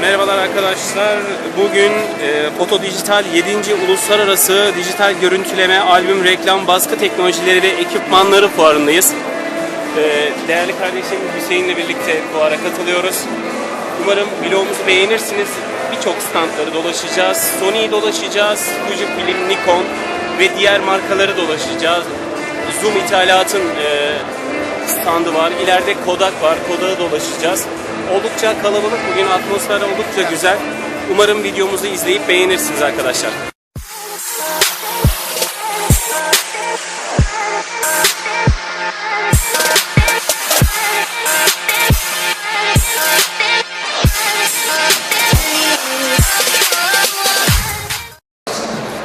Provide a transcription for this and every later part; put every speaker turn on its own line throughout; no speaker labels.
Merhabalar arkadaşlar. Bugün e, Foto Dijital 7. Uluslararası Dijital Görüntüleme, Albüm, Reklam, Baskı Teknolojileri ve Ekipmanları Fuarındayız. E, değerli kardeşim Hüseyin'le birlikte fuara katılıyoruz. Umarım vlogumuzu beğenirsiniz. Birçok standları dolaşacağız. Sony'yi dolaşacağız. Fujifilm, Nikon ve diğer markaları dolaşacağız. Zoom ithalatın e, standı var. İleride Kodak var. Kodak'ı dolaşacağız. Oldukça kalabalık bugün. Atmosfer oldukça güzel. Umarım videomuzu izleyip beğenirsiniz arkadaşlar.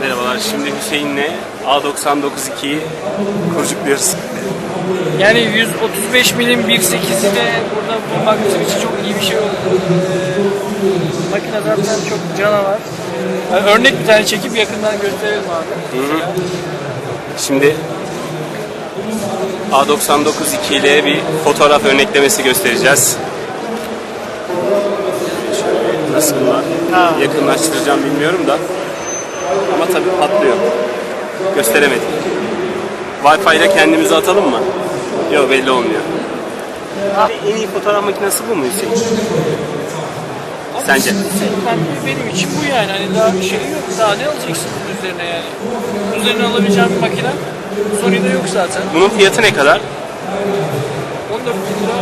Merhabalar. Şimdi Hüseyin'le A99-2'yi kurcukluyoruz.
Yani 135 milim 1.8'i de burada bulmak bizim için çok iyi bir şey oldu. Ee, makine zaten çok canavar. Yani örnek bir tane çekip yakından gösterelim abi.
Şimdi A99-2 ile bir fotoğraf örneklemesi göstereceğiz. Şöyle nasıl bunlar?
Ha.
Yakınlaştıracağım bilmiyorum da. Ama tabii patlıyor. Gösteremedik. Wi-Fi ile kendimizi atalım mı? Yok belli olmuyor. En iyi fotoğraf makinesi bu mu Hüseyin? Sence?
Ben, benim için bu yani. Hani daha bir şey yok. Daha ne alacaksın bunun üzerine yani? Bunun üzerine alabileceğim bir makine Sony'de yok zaten.
Bunun fiyatı ne kadar?
14 bin lira.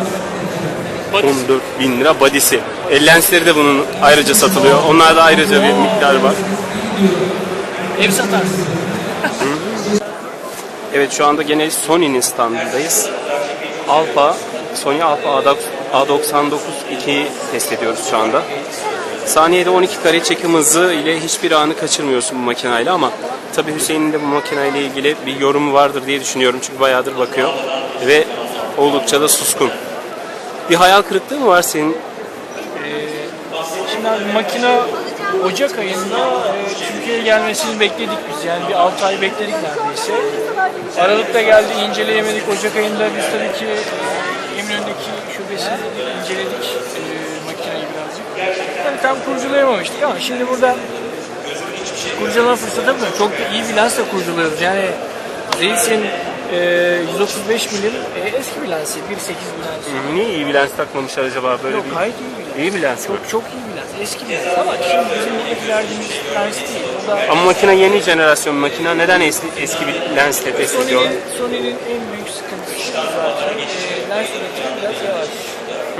Batis.
14 bin lira body'si. El lensleri de bunun ayrıca satılıyor. Onlarda ayrıca bir miktar var.
Ev satarsın.
Evet şu anda gene Sony'nin standındayız. Alpha, Sony Alpha A99 2'yi test ediyoruz şu anda. Saniyede 12 kare çekim hızı ile hiçbir anı kaçırmıyorsun bu makinayla ama tabii Hüseyin'in de bu makinayla ilgili bir yorumu vardır diye düşünüyorum çünkü bayağıdır bakıyor ve oldukça da suskun. Bir hayal kırıklığı mı var senin?
Şimdi abi makine Ocak ayında e, Türkiye'ye gelmesini bekledik biz. Yani bir 6 ay bekledik neredeyse. Aralıkta geldi inceleyemedik. Ocak ayında biz tabii ki e, Eminönü'ndeki şubesini inceledik e, makineyi birazcık. Yani tam kurcalayamamıştık ama şimdi burada kurcalama fırsatı mı? Çok da iyi bir lensle kurcalıyoruz. Yani Zeiss'in e, 135 milim e, eski bir lensi. 1.8 bir lensi.
Niye iyi bir lens takmamışlar acaba böyle
Yok
bir?
gayet iyi bir lens.
İyi bir lens mi?
Çok çok iyi bir lens. Eski bir lens ama şimdi bizim verdiğimiz lens değil. O da
Ama makine yeni jenerasyon makine. Neden eski, eski bir lensle test ediyorlar?
Sony'nin Sony'nin en büyük sıkıntısı zaten e, lens üretimi biraz yavaş.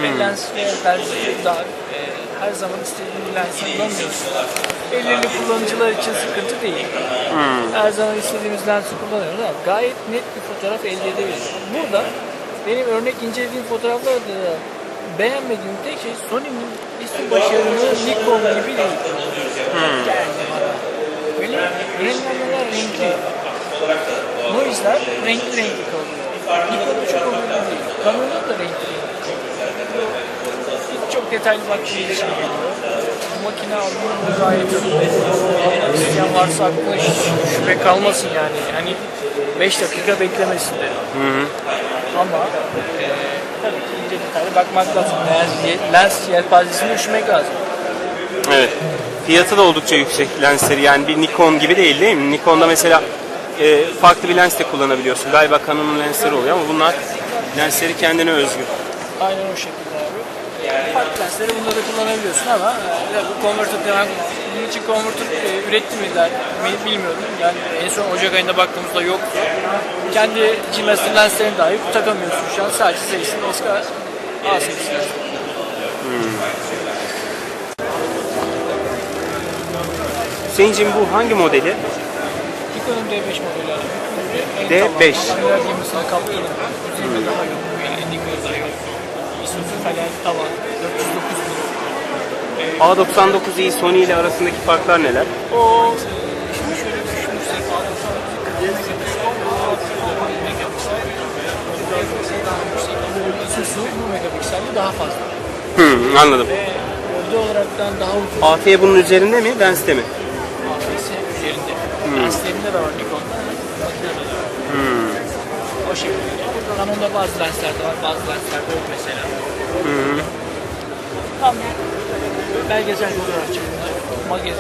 Ve lens ve tercihi dar. E, her zaman istediğin lensi bulamıyorsun. Ellerli kullanıcılar için sıkıntı değil. Her zaman istediğimiz lensi kullanıyoruz ama gayet net bir fotoğraf elde edebiliriz. Burada benim örnek incelediğim fotoğraflarda da beğenmediğim tek şey Sony'nin isim başarılı Nikon gibi değil. Bana. Böyle rengarenler renkli. Noise'lar renkli renkli kalıyor. Nikon'da çok önemli değil. Canon'da da renkli renkli çok detaylı baktığı için. Bu makine alımı gayet isteyen varsa aklına şüphe kalmasın yani. Hani 5 dakika beklemesin derim. Ama e, tabii ki ince detaylı bakmak lazım. Lens, lens yelpazesini düşünmek lazım.
Evet. Fiyatı da oldukça yüksek lensleri. Yani bir Nikon gibi değil değil mi? Nikon'da mesela e, farklı bir lens de kullanabiliyorsun. Galiba Canon'un lensleri oluyor ama bunlar lensleri kendine özgü.
Aynen o şekilde abi. Farklı lensleri bunları kullanabiliyorsun ama e, bu converter demek bunun için converter e, üretti mi der mi- bilmiyorum. Yani en son Ocak ayında baktığımızda yoktu. Kendi G Master lenslerini dahi takamıyorsun şu an. Sadece Zeiss'in eski A8 lens.
Hüseyin'cim bu hangi modeli?
Nikon'un D5 modeli abi. En
D5.
tavan, kamera yemisine kaptırdım. Daha yok. Nikon'da yok. Isuzu falan tavan. 409
A99i Sony ile arasındaki farklar neler?
O şimdi şöyle düşünürsek Isuzu bu daha fazla.
Hmm, anladım.
Ve gövde olaraktan daha uzun.
AF bunun üzerinde mi, lenste mi?
AFS üzerinde. Lenslerinde de var Nikon'da. Makinede de var. O şekilde. Canon'da bazı lenslerde var, bazı lenslerde yok mesela. Tam belgesel fotoğrafçılığı, magazin,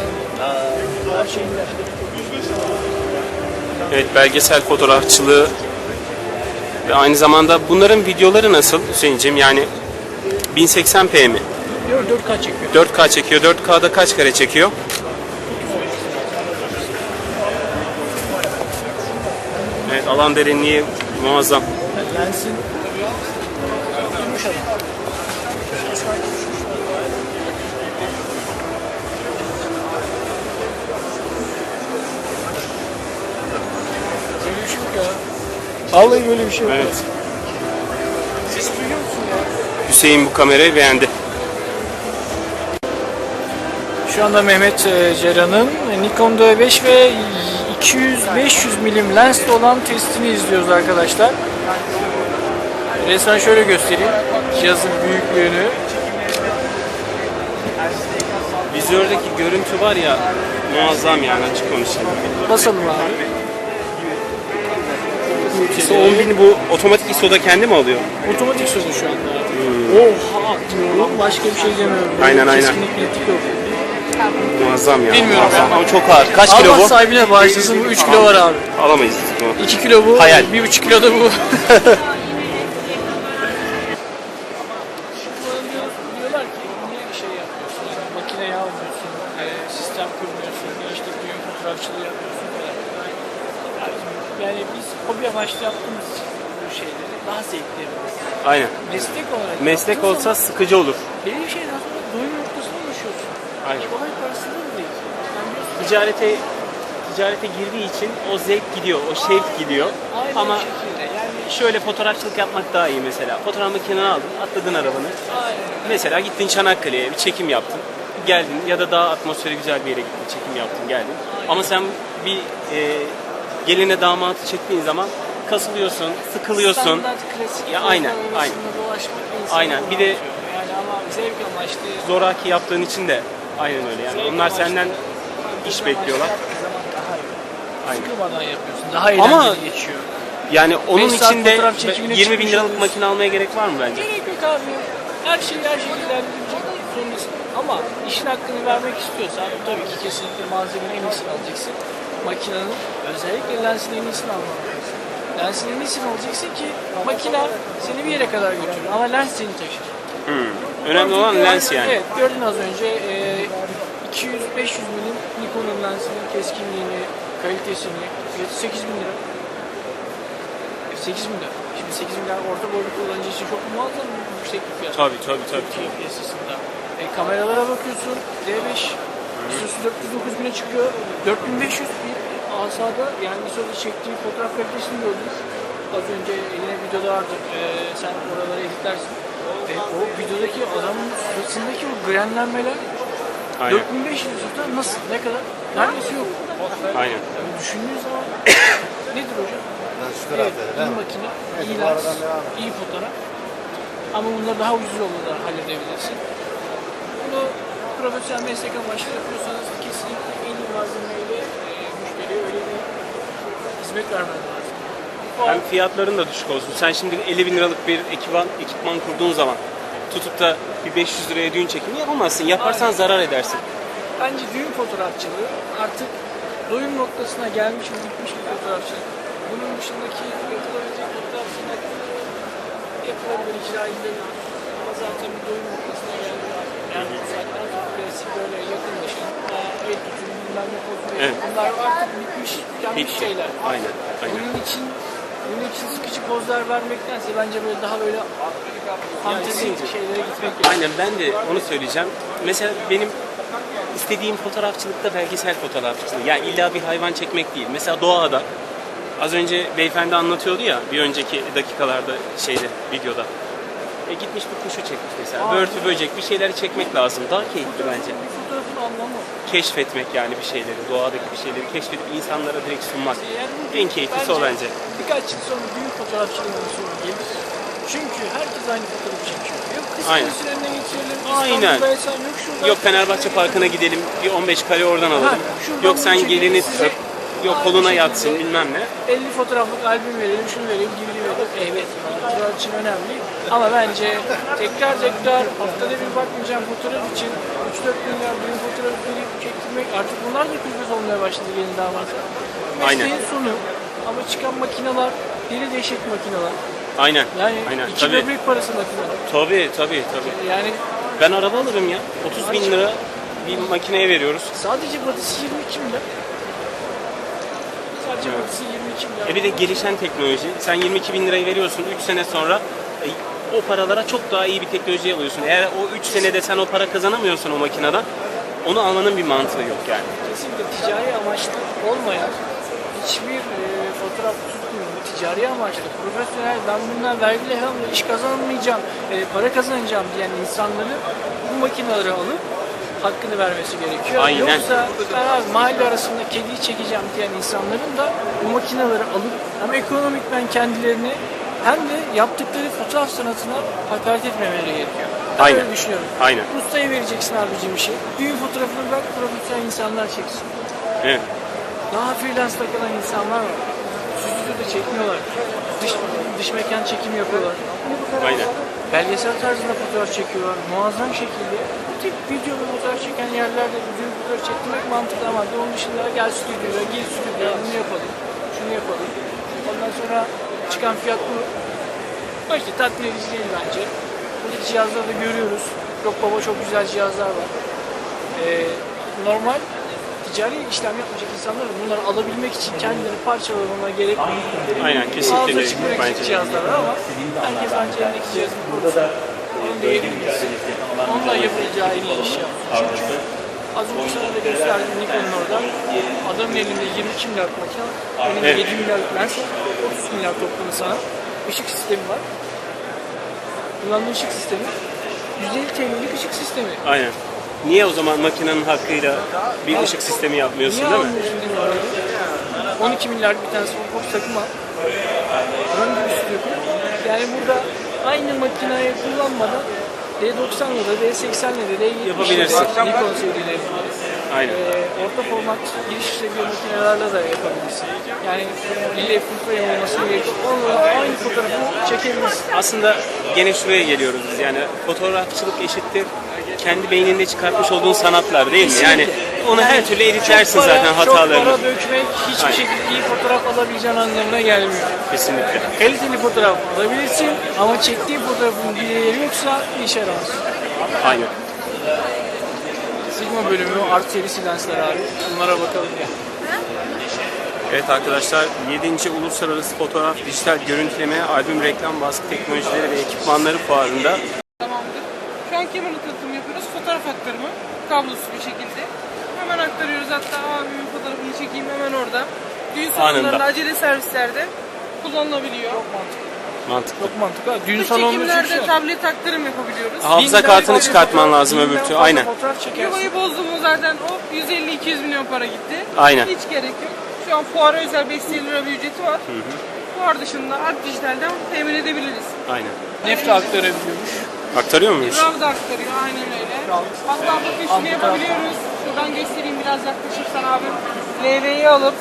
her şeyler.
Evet belgesel fotoğrafçılığı ve aynı zamanda bunların videoları nasıl Hüseyin'cim? Yani 1080p mi?
Yok 4K çekiyor.
4K çekiyor. 4K'da kaç kare çekiyor? Evet alan derinliği muazzam.
Lensin yumuşak. Vallahi böyle bir şey yok.
Evet.
Ses duyuyor musun ya?
Hüseyin bu kamerayı beğendi.
Şu anda Mehmet e, Ceran'ın Nikon D5 ve 200-500 milim lensle olan testini izliyoruz arkadaşlar. Resmen şöyle göstereyim. Cihazın büyüklüğünü.
Vizördeki görüntü var ya muazzam yani açık konuşayım.
Basalım abi.
ISO 10.000 bu otomatik ISO'da kendi mi alıyor?
Otomatik sözü şu anda. Oha diyorum. Başka bir şey demiyorum.
Aynen, aynen.
Kesinlikle etik yok.
Muazzam ya.
Bilmiyorum
muazzam. Ama çok ağır. Kaç kilo
Allah
bu?
sahibine bağışlasın. Bu 3 kilo var abi.
Alamayız bunu.
2 kilo bu.
Hayal.
1,5 kilo da bu. Diyorlar ki niye bir şey yapmıyorsun? Yani makineye almıyorsun, e, sistem kurmuyorsun, ya işte düğün fotoğrafçılığı yapıyorsun falan. Yani biz hobi amaçlı yaptığımız şeyleri daha zevkli.
Aynen.
Meslek olarak
Meslek
yaptığın
olsa
zaman
sıkıcı olur.
belli bir şeyden sonra doyum noktasına ulaşıyorsun.
Aynen.
E, olay parasında da değil. Yani
Ticarete ticarete girdiği için o zevk gidiyor, o şevk gidiyor.
Aynen
Ama
şekilde. Yani
şöyle fotoğrafçılık yapmak daha iyi mesela. Fotoğraf makineni aldın, atladın arabanı.
aynen.
Mesela gittin Çanakkale'ye bir çekim yaptın. Geldin ya da daha atmosferi güzel bir yere gittin, çekim yaptın, geldin. Ama sen bir e, geline damatı çektiğin zaman kasılıyorsun, sıkılıyorsun.
Standart klasik
Ya aynen, aynen.
dolaşmak
Aynen, bir de-
yani ama zevk amaçlı
Zoraki yaptığın için de aynen öyle yani.
zevk
Onlar
amaçlı,
senden iş bekliyorlar. Aynen.
Sıkılmadan yapıyorsun. Daha eğlenceli
Ama-
geçiyor.
Yani onun
Beş saat
için de
fotoğraf çekimine
20 bin
çıkmış
liralık
oluyorsun.
makine almaya gerek var mı bence?
Gerek yok abi. Her şeyi her şekilde halledebilecek zorundasın. Ama işin hakkını vermek istiyorsan tabii ki kesinlikle malzemenin en iyisini alacaksın. Makinenin özellikle lensin en iyisini alman lazım. Lensin en iyisini alacaksın ki makine seni bir yere kadar götürür ama lens seni taşır.
Hmm. Önemli olan lens yani.
Evet gördün az önce e, 200-500 milim Nikon'un lensinin keskinliğini, kalitesini, fiyatı 8 bin lira. 8 bin lira. Şimdi 8 bin lira orta boylu kullanıcı için çok muazzam yüksek bir fiyat.
Tabii tabii tabii.
Türkiye piyasasında. E, kameralara bakıyorsun. D5 ISO'su 409 bine çıkıyor. 4500 bir asada yani ISO'da çektiği fotoğraf kalitesini gördük. Az önce yine videoda vardı. E, sen oraları editlersin. E, o videodaki adamın suratındaki o grenlenmeler
Aynen.
4500 ISO'da nasıl? Ne kadar? Neredeyse yok.
Aynen.
Yani düşündüğün zaman nedir hocam?
Ben şu
Evet,
tarafta
iyi makine,
Evet,
iyi
bu
lens,
aradan devam et.
iyi fotoğraf. Ama bunları daha ucuz yolda halledebilirsin. Bunu profesyonel meslek amaçlı yapıyorsanız kesinlikle en iyi malzemeyle e, müşteriye öyle bir hizmet vermen lazım.
Hem fiyatların da düşük olsun. Sen şimdi 50 bin liralık bir ekipman, ekipman kurduğun zaman tutup da bir 500 liraya düğün çekimi yapamazsın. Yaparsan
Aynen.
zarar edersin.
bence düğün fotoğrafçılığı artık doyum noktasına gelmiş ve bitmiş bir fotoğrafçılık. Bunun dışındaki yapılabilecek fotoğrafçılık yapılabilir, icra edilebilir. Ama zaten bir doyum noktasına geldi. Yani sonra klasik böyle yakın nişan, aa, el tutum, bilmem ne.
Evet.
Bunlar artık bitmiş,
Bitti.
şeyler.
Aynen. Aynen.
Bunun için bunun için sıkıcı pozlar vermektense bence böyle daha böyle fantezi
kesinlikle.
şeylere gitmek gerekiyor.
Aynen ben de onu söyleyeceğim. Mesela benim istediğim fotoğrafçılıkta belgesel fotoğrafçılığı. Yani illa bir hayvan çekmek değil. Mesela doğada az önce beyefendi anlatıyordu ya bir önceki dakikalarda şeyde videoda. E gitmiş bir kuşu çekmiş mesela. Börtü böcek bir şeyleri çekmek lazım. Daha keyifli bence.
Anlamı.
Keşfetmek yani bir şeyleri, doğadaki bir şeyleri keşfedip insanlara direkt sunmak.
Yani
En keyiflisi o bence.
Birkaç yıl sonra büyük fotoğrafçılığın sorunu gelir. Çünkü herkes aynı fotoğrafı çekiyor. Yok
Aynen.
önüne geçirelim.
Aynen.
Yok şuradan.
Yok Fenerbahçe Parkı'na gidelim, bir 15 kare oradan alalım.
Ha,
Yok sen gelini öp. yok koluna yatsın bilmem ne.
50 fotoğraflık albüm verelim, şunu verelim, gibi verelim. Evet, fotoğraf için önemli. Ama bence tekrar tekrar haftada bir bakmayacağım fotoğraf için 3-4 milyar bir fotoğraf verip çektirmek artık bunlar da külfet olmaya başladı damatlar.
Aynen.
Mesleğin sonu ama çıkan makineler deli dehşet makineler.
Aynen.
Yani
Aynen.
iki
Tabii.
böbrek parası makineler.
Tabii tabii tabii.
Yani
Ben araba alırım ya. 30 bin lira bir makineye veriyoruz.
sadece batısı 22 milyar. Sadece batısı 22 milyar.
E bir de gelişen teknoloji. Sen 22 bin lirayı veriyorsun 3 sene sonra e, o paralara çok daha iyi bir teknoloji alıyorsun. Eğer o 3 senede sen o para kazanamıyorsan o makineden onu almanın bir mantığı yok yani.
Kesinlikle ticari amaçlı olmayan hiçbir e, fotoğraf tutmuyorum. Ticari amaçlı, profesyonel, ben bundan vergiyle hem iş kazanmayacağım, e, para kazanacağım diyen insanları bu makineleri alıp hakkını vermesi gerekiyor.
Aynen.
Yoksa ben abi mahalle arasında kediyi çekeceğim diyen insanların da bu makineleri alıp hem ekonomikmen kendilerini hem de yaptıkları fotoğraf sanatına hakaret etmemeleri gerekiyor. Ben
Aynen.
öyle düşünüyorum.
Aynen.
Ustaya vereceksin abicim bir şey. Düğün fotoğrafını bırak profesyonel insanlar çeksin.
Evet.
Daha freelance takılan insanlar var. Stüdyoda çekmiyorlar. Dış, dış mekan çekim yapıyorlar.
Aynen.
Belgesel tarzında fotoğraf çekiyorlar. Muazzam şekilde. Bu tip video ve fotoğraf çeken yerlerde düğün fotoğraf çektirmek mantıklı ama onun dışında gel stüdyoya, gir stüdyoya, bunu yapalım, şunu yapalım. Ondan sonra çıkan fiyat bu. O işte tatmin edici değil bence. Buradaki cihazları da görüyoruz. Çok baba çok güzel cihazlar var. Ee, normal ticari işlem yapmayacak insanlar bunları alabilmek için kendileri parçalamama gerek yok.
Aynen, kesinlikle yok
bırakacak
bence.
cihazlar var ama herkes bence elindeki cihazını korusun. Onun değerini bilsin. Onunla yapılacağı en iyi iş yapsın. Çünkü az önce sana da gösterdim Nikon'un orada. Adamın elinde 22 milyar makine, elinde
Evet.
7 milyar lens, 30 milyar toplamı sana. Işık sistemi var. Kullandığı ışık sistemi 150 TL'lik ışık sistemi.
Aynen. Niye o zaman makinenin hakkıyla bir ışık sistemi yapmıyorsun
Niye
değil mi?
orayı? 12 milyarlık bir tane Softbox takım al. Ön bir üstü yok. Yani burada aynı makineyi kullanmadan D90'la da D80'le de D70'le
Yapabilirsin.
de Nikon serilerinde
Aynen.
e, orta format giriş işlevi makinelerle de yapabilirsin. Yani ille full frame olması gerekiyor. Onunla aynı fotoğrafı çekebilirsin.
Aslında gene şuraya geliyoruz biz yani fotoğrafçılık eşittir kendi beyninde çıkartmış olduğun sanatlar değil mi? Yani onu her türlü editlersin
para-
zaten hatalarını.
Çok para dökmek hiçbir
Aynen.
şekilde iyi fotoğraf alabileceğin anlamına gelmiyor.
Kesinlikle.
Kaliteli fotoğraf alabilirsin ama çektiğin fotoğrafın bir değeri yoksa işe yaramaz.
Aynen.
Sigma bölümü art serisi lensler abi. Bunlara bakalım ya.
Evet arkadaşlar 7. Uluslararası Fotoğraf Dijital Görüntüleme Albüm Reklam Baskı Teknolojileri ve Ekipmanları Fuarı'nda
Tamamdır. Şu an kamera tanıtımı yapıyoruz. Fotoğraf aktarımı. Kablosuz bir şekilde. Hemen aktarıyoruz. Hatta abimin fotoğrafını çekeyim hemen orada. Düğün salonlarında
Anında.
acele servislerde kullanılabiliyor.
mantıklı.
Çok mantıklı. ha. Düğün salonunda
çekimlerde
çok şey.
tablet aktarım yapabiliyoruz.
Hafıza
Binden
kartını
fazla
çıkartman
fotoğraf-
lazım
binden
öbür türlü.
fazla
Aynen.
Fotoğraf çekersin.
Yuvayı bozduğumuz zaten hop 150-200 milyon para gitti.
Aynen.
Hiç gerek yok. Şu an fuara özel 550 lira bir ücreti var. Fuar dışında Art Dijital'den temin edebiliriz.
Aynen.
Nefte aktarabiliyormuş.
Aktarıyor muymuş?
RAW da aktarıyor aynen öyle. Hatta bakın şunu yapabiliyoruz. Şuradan göstereyim biraz yaklaşıp sana abim. LV'yi alıp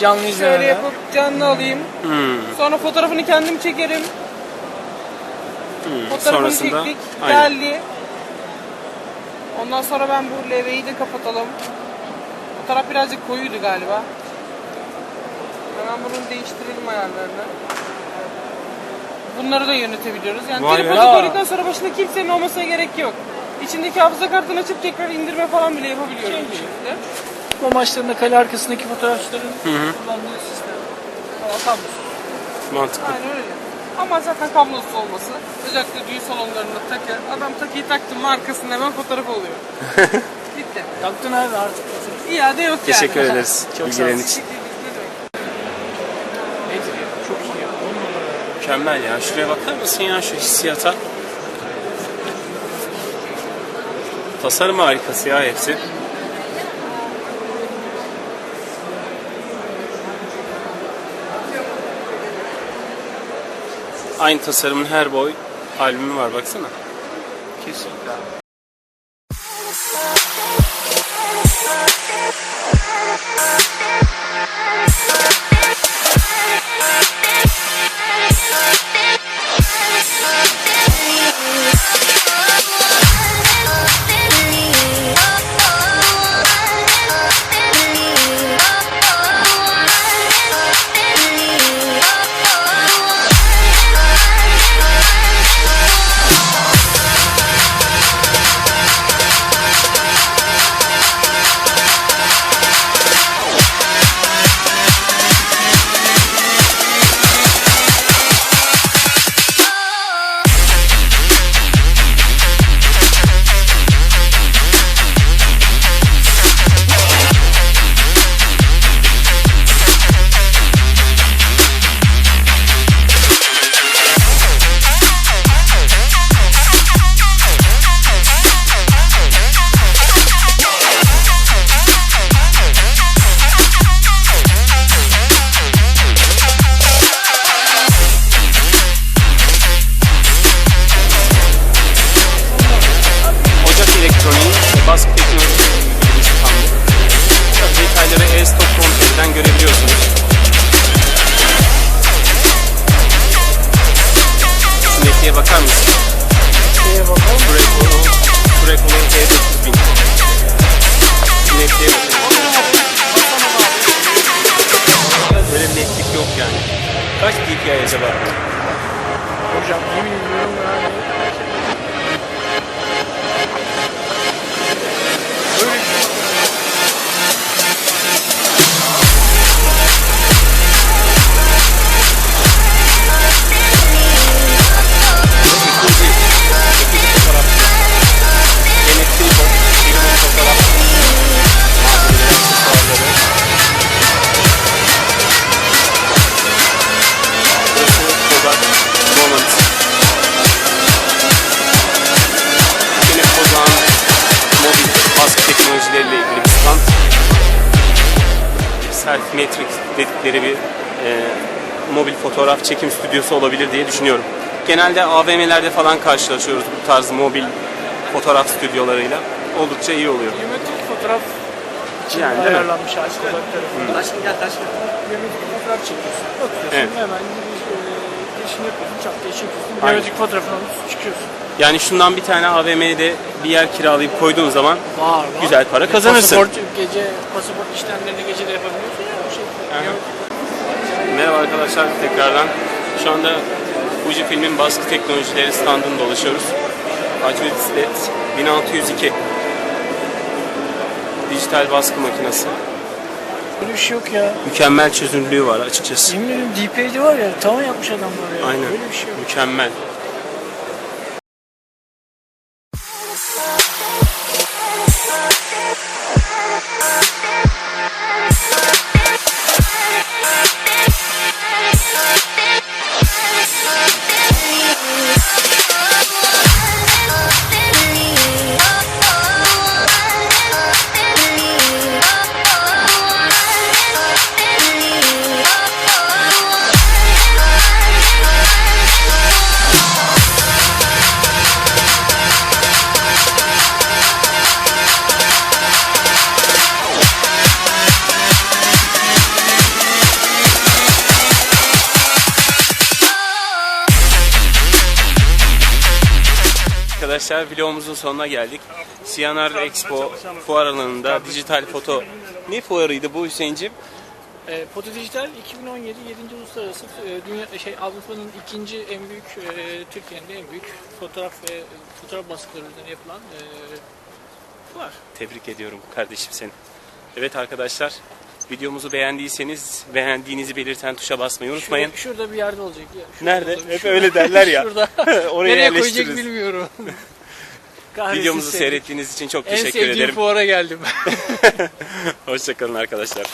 Canlı
şöyle
izlemeler.
yapıp canlı alayım.
Hmm.
Sonra fotoğrafını kendim çekerim.
hmm.
Fotoğrafını
Sonrasında
çektik.
aynen.
Geldi. Ondan sonra ben bu LV'yi de kapatalım. Fotoğraf birazcık koyuydu galiba. Hemen bunu değiştirelim ayarlarını. Bunları da yönetebiliyoruz. Yani
Vay
Ya.
koyduktan sonra başında kimsenin olmasına gerek yok. İçindeki hafıza kartını açıp tekrar indirme falan bile yapabiliyoruz bu şekilde.
Bu maçlarında kale arkasındaki fotoğrafçıların kullandığı sistem. Ama kablosuz.
Mantıklı.
Aynen öyle. Ama zaten kablosuz olması. Özellikle düğün salonlarında takı. Adam takıyı taktım mı arkasında hemen fotoğraf oluyor. Bitti.
Taktın abi artık.
İade yok yani.
Teşekkür ederiz
Çok sağ ol.
için.
Ne demek?
Nedir ya? Çok iyi ya. On numara.
Mükemmel ya. Şuraya bakar mısın ya şu hissiyata? Tasarım harikası ya hepsi. Aynı tasarımın her boy albümü var baksana.
Kesinlikle.
Kaç DPI acaba? Selfmetric dedikleri bir e, mobil fotoğraf çekim stüdyosu olabilir diye düşünüyorum. Genelde AVM'lerde falan karşılaşıyoruz bu tarz mobil fotoğraf stüdyolarıyla. Oldukça iyi oluyor.
Geometrik fotoğraf için
Yani,
ayarlanmış Alkodak tarafından.
Aşkım gel aşkım.
Geometrik fotoğraf çekiyorsun. Bakıyorsun
Evet.
hemen bir e, girişini yapıyorsun, çat diye çekiyorsun. Geometrik fotoğrafını alıp çıkıyorsun.
Yani şundan bir tane AVM'de bir yer kiralayıp koyduğun zaman
Var var.
Güzel para kazanırsın.
Pasaport, gece, pasaport işlemlerini gece de yapabiliyorsun ya bu şekilde. Geometrik
Merhaba arkadaşlar tekrardan. Şu anda Fujifilm'in baskı teknolojileri standını dolaşıyoruz. Acuity LED 1602 dijital baskı makinesi.
Böyle bir şey yok ya.
Mükemmel çözünürlüğü var açıkçası.
Yemin ederim DPI'de var ya tavan yapmış adamlar ya.
Aynen.
Böyle bir şey yok.
Mükemmel. Arkadaşlar vlogumuzun sonuna geldik. Siyanar Expo fuar alanında dijital foto ne fuarıydı bu Hüseyin'cim?
E, Foto Dijital 2017 7. Uluslararası e, Dünya şey Avrupa'nın ikinci en büyük e, Türkiye'nin de en büyük fotoğraf ve e, fotoğraf baskıları üzerine yapılan e, fuar.
Tebrik ediyorum kardeşim seni. Evet arkadaşlar videomuzu beğendiyseniz beğendiğinizi belirten tuşa basmayı unutmayın.
Şurada, şurada bir yerde olacak ya. Şurada
Nerede?
olacak,
Hep
şurada.
öyle derler ya.
Şurada.
Oraya
Nereye koyacak bilmiyorum. Kahretsin
Videomuzu
seni.
seyrettiğiniz için çok
En
teşekkür
sevdiğim
ederim.
fuara geldim.
Hoşçakalın arkadaşlar.